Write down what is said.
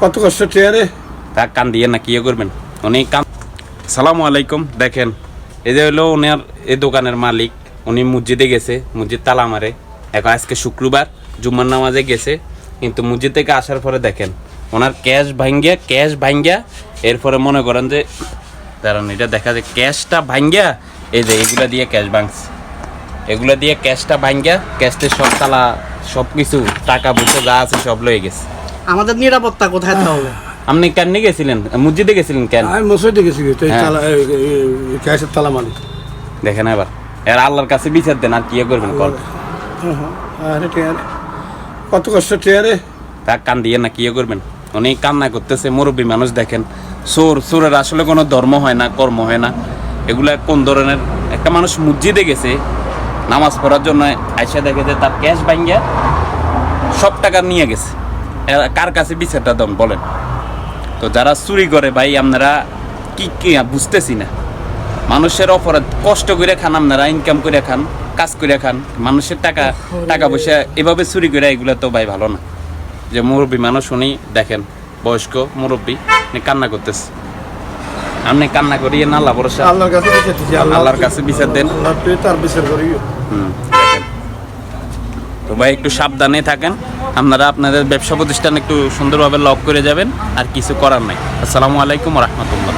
কত কষ্ট চেয়ারে? তা কান দিয়ে না কি ইয়ে করবেন? উনি কান সালামু আলাইকুম, দেখেন। এই যে হলো ওনার এই দোকানের মালিক, উনি মসজিদে গেছে, মসজিদ তালা মারে। এখন আজকে শুক্রবার, জুম্মার নামাজে গেছে, কিন্তু মসজিদ থেকে আসার পরে দেখেন ওনার ক্যাশ ভাঙ্গিয়া ক্যাশ ভাঙ্গিয়া, এরপরে মনে করেন যে, দাঁড়ান, এটা দেখা যায় ক্যাশটা ভাঙ্গিয়া, এই যে এগুলা দিয়ে ক্যাশ ভাঙছে। এগুলা দিয়ে ক্যাশটা ভাঙ্গিয়া ক্যাশটা সব তালা সব কিছু টাকা পয়সা যা আছে সব লয়ে গেছে। আমাদের নিরাপত্তা কোথায় তাহলে? আপনি কেন গেছিলেন? মসজিদে গেছিলেন কেন? আমি মসজিদে গেছি ক্যাশের তালা মালি দেখেন এবার। এর আল্লাহর কাছে বিচার দেন আর কি করবেন কল আরে চেয়ারে কত কষ্ট চেয়ারে তা কান দিয়ে না কি করবেন? উনি কান্না করতেছে মুরব্বী মানুষ দেখেন। চোর চোরের আসলে কোনো ধর্ম হয় না কর্ম হয় না। এগুলা কোন ধরনের? একটা মানুষ মসজিদে গেছে নামাজ পড়ার জন্য আইসা দেখে যে তার ক্যাশ ভাঙ্গিয়া সব টাকা নিয়ে গেছে। কার কাছে বিচারটা দম বলেন? তো যারা চুরি করে ভাই আপনারা কি কি বুঝতেছি না। মানুষের অপরাধ কষ্ট করে খান আপনারা ইনকাম করে খান কাজ করে খান। মানুষের টাকা টাকা পয়সা এভাবে চুরি করে এগুলো তো ভাই ভালো না। যে মুরব্বী মানুষ উনি দেখেন বয়স্ক মুরব্বী উনি কান্না করতেছে। আপনি কান্না করিয়ে না আল্লাহ ভরসা। আল্লাহর কাছে বিচার আল্লাহর কাছে বিচার দেন। তার বিচার হুম। তো ভাই, একটু সাবধানে থাকেন। আপনারা আপনাদের ব্যবসা প্রতিষ্ঠান একটু সুন্দরভাবে লক করে যাবেন, আর কিছু করার নাই। আসসালামু আলাইকুম রহমতুল্লাহ।